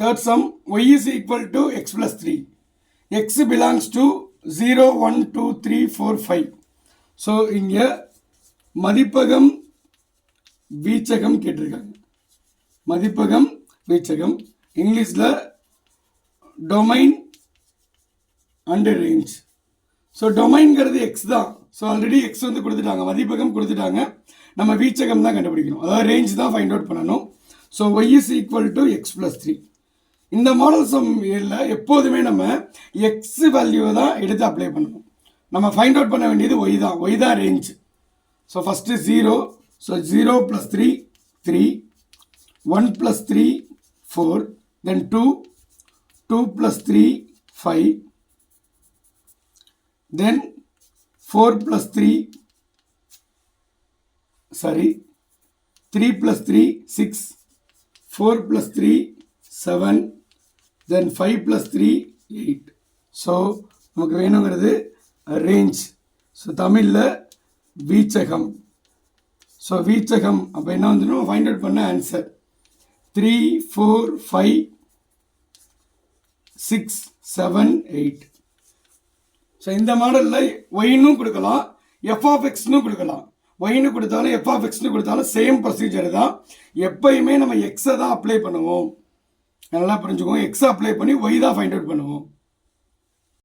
third sum y is equal to x plus 3 x belongs to 0 1 2 3 4 5 so இங்கே மதிப்பகம் வீச்சகம் கேட்டிருக்காங்க. மதிப்பகம் வீச்சகம் இங்கிலீஷில் டொமைன் அண்ட் ரேஞ்ச் ஸோ டொமைன்கிறது எக்ஸ் தான். ஸோ ஆல்ரெடி எக்ஸ் வந்து கொடுத்துட்டாங்க. மதிப்பகம் கொடுத்துட்டாங்க. நம்ம வீச்சகம் தான் கண்டுபிடிக்கணும். அதாவது ரேஞ்ச் தான் ஃபைண்ட் அவுட் பண்ணணும். So y is equal to x plus three இந்த மாடல் சம் ஏரில் எப்போதுமே நம்ம எக்ஸ் வேல்யூவை தான் எடுத்து அப்ளை பண்ணணும். நம்ம ஃபைண்ட் அவுட் பண்ண வேண்டியது ஒய் தான். ஒய் தான் range so first zero so zero plus three three one plus three four then two two plus three five then four plus three sorry three plus three six four plus three seven then five plus three eight so நமக்கு வேணுங்கிறது range so தமிழில் வீச்சகம். So வீச்சகம் அப்போ என்ன வந்துடும் find out பண்ண answer three four five six seven eight so இந்த மாடலில் ஒயினும் கொடுக்கலாம் எஃப் ஆஃப் கொடுக்கலாம். ஒயின்னு கொடுத்தாலும் எஃப் ஆஃப் எக்ஸ்னு கொடுத்தாலும் சேம் ப்ரொசீஜர் தான். எப்பயுமே நம்ம எக்ஸை தான் அப்ளை பண்ணுவோம். நல்லா புரிஞ்சுக்கோங்க எக்ஸ் அப்ளை பண்ணி ஒய் தான் ஃபைண்ட் அவுட் பண்ணுவோம்.